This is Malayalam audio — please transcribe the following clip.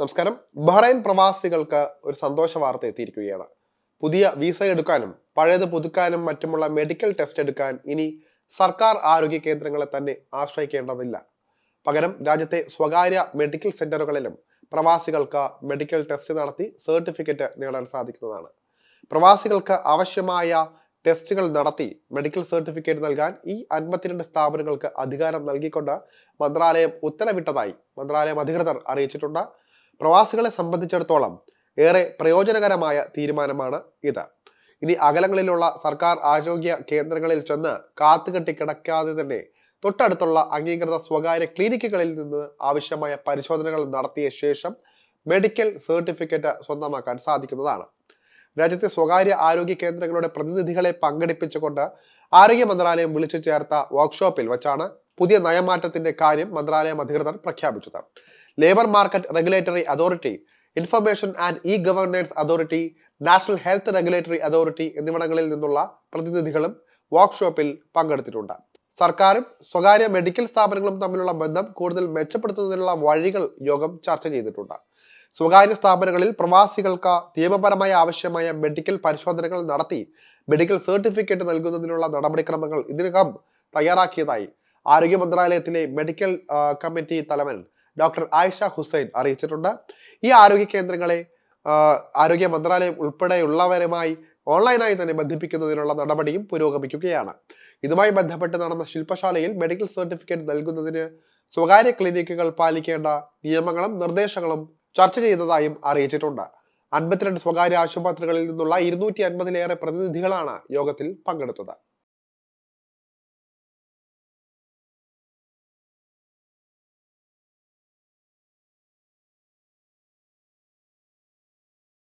നമസ്കാരം. ബഹ്റൈൻ പ്രവാസികൾക്ക് ഒരു സന്തോഷ വാർത്ത എത്തിയിരിക്കുകയാണ്. പുതിയ വിസ എടുക്കാനും പഴയത് പുതുക്കാനും മറ്റുമുള്ള മെഡിക്കൽ ടെസ്റ്റ് എടുക്കാൻ ഇനി സർക്കാർ ആരോഗ്യ കേന്ദ്രങ്ങളെ തന്നെ ആശ്രയിക്കേണ്ടതില്ല. പകരം രാജ്യത്തെ സ്വകാര്യ മെഡിക്കൽ സെന്ററുകളിലും പ്രവാസികൾക്ക് മെഡിക്കൽ ടെസ്റ്റ് നടത്തി സർട്ടിഫിക്കറ്റ് നേടാൻ സാധിക്കുന്നതാണ്. പ്രവാസികൾക്ക് ആവശ്യമായ ടെസ്റ്റുകൾ നടത്തി മെഡിക്കൽ സർട്ടിഫിക്കറ്റ് നൽകാൻ ഈ അൻപത്തിരണ്ട് സ്ഥാപനങ്ങൾക്ക് അധികാരം നൽകിക്കൊണ്ട് മന്ത്രാലയം ഉത്തരവിട്ടതായി മന്ത്രാലയം അധികൃതർ അറിയിച്ചിട്ടുണ്ട്. പ്രവാസികളെ സംബന്ധിച്ചിടത്തോളം ഏറെ പ്രയോജനകരമായ തീരുമാനമാണ് ഇത്. ഇനി അകലങ്ങളിലുള്ള സർക്കാർ ആരോഗ്യ കേന്ദ്രങ്ങളിൽ ചെന്ന് കാത്തുകെട്ടി കിടക്കാതെ തന്നെ തൊട്ടടുത്തുള്ള അംഗീകൃത സ്വകാര്യ ക്ലിനിക്കുകളിൽ നിന്ന് ആവശ്യമായ പരിശോധനകൾ നടത്തിയ ശേഷം മെഡിക്കൽ സർട്ടിഫിക്കറ്റ് സ്വന്തമാക്കാൻ സാധിക്കുന്നതാണ്. രാജ്യത്തെ സ്വകാര്യ ആരോഗ്യ കേന്ദ്രങ്ങളുടെ പ്രതിനിധികളെ പങ്കെടുപ്പിച്ചുകൊണ്ട് ആരോഗ്യ മന്ത്രാലയം വിളിച്ചു ചേർത്ത വർക്ക്ഷോപ്പിൽ വെച്ചാണ് പുതിയ നയമാറ്റത്തിന്റെ കാര്യം മന്ത്രാലയം അധികൃതർ പ്രഖ്യാപിച്ചത്. Labour market regulatory authority information and e governance authority national health regulatory authority എന്നിവിടങ്ങളിൽ നിന്നുള്ള പ്രതിനിധികളും വർക്ക്ഷോപ്പിൽ പങ്കെടുത്തിട്ടുണ്ട്. സർക്കാരും സ്വകാര്യ മെഡിക്കൽ സ്ഥാപനങ്ങളും തമ്മിലുള്ള ബന്ധം കൂടുതൽ മെച്ചപ്പെടുത്തുന്നതിനുള്ള വഴികൾ യോഗം ചർച്ച ചെയ്തിട്ടുണ്ട്. സ്വകാര്യ സ്ഥാപനങ്ങളിൽ പ്രവാസികൾക്ക് നിയമപരമായ ആവശ്യമായ മെഡിക്കൽ പരിശോധനകൾ നടത്തി മെഡിക്കൽ സർട്ടിഫിക്കറ്റ് നൽകുന്നതിനുള്ള നടപടിക്രമങ്ങൾ ഇതിനകം തയ്യാറാക്കിയതായി ആരോഗ്യ മന്ത്രാലയത്തിലെ മെഡിക്കൽ കമ്മിറ്റി തലവൻ ഡോക്ടർ ആയിഷ ഹുസൈൻ അറിയിച്ചിട്ടുണ്ട്. ഈ ആരോഗ്യ കേന്ദ്രങ്ങളെ ആരോഗ്യ മന്ത്രാലയം ഉൾപ്പെടെയുള്ളവരുമായി ഓൺലൈനായി തന്നെ ബന്ധിപ്പിക്കുന്നതിനുള്ള നടപടിയും പുരോഗമിക്കുകയാണ്. ഇതുമായി ബന്ധപ്പെട്ട് നടന്ന ശില്പശാലയിൽ മെഡിക്കൽ സർട്ടിഫിക്കറ്റ് നൽകുന്നതിന് സ്വകാര്യ ക്ലിനിക്കുകൾ പാലിക്കേണ്ട നിയമങ്ങളും നിർദ്ദേശങ്ങളും ചർച്ച ചെയ്തതായും അറിയിച്ചിട്ടുണ്ട്. അൻപത്തിരണ്ട് സ്വകാര്യ ആശുപത്രികളിൽ നിന്നുള്ള ഇരുന്നൂറ്റി അൻപതിലേറെ പ്രതിനിധികളാണ് യോഗത്തിൽ പങ്കെടുത്തത്.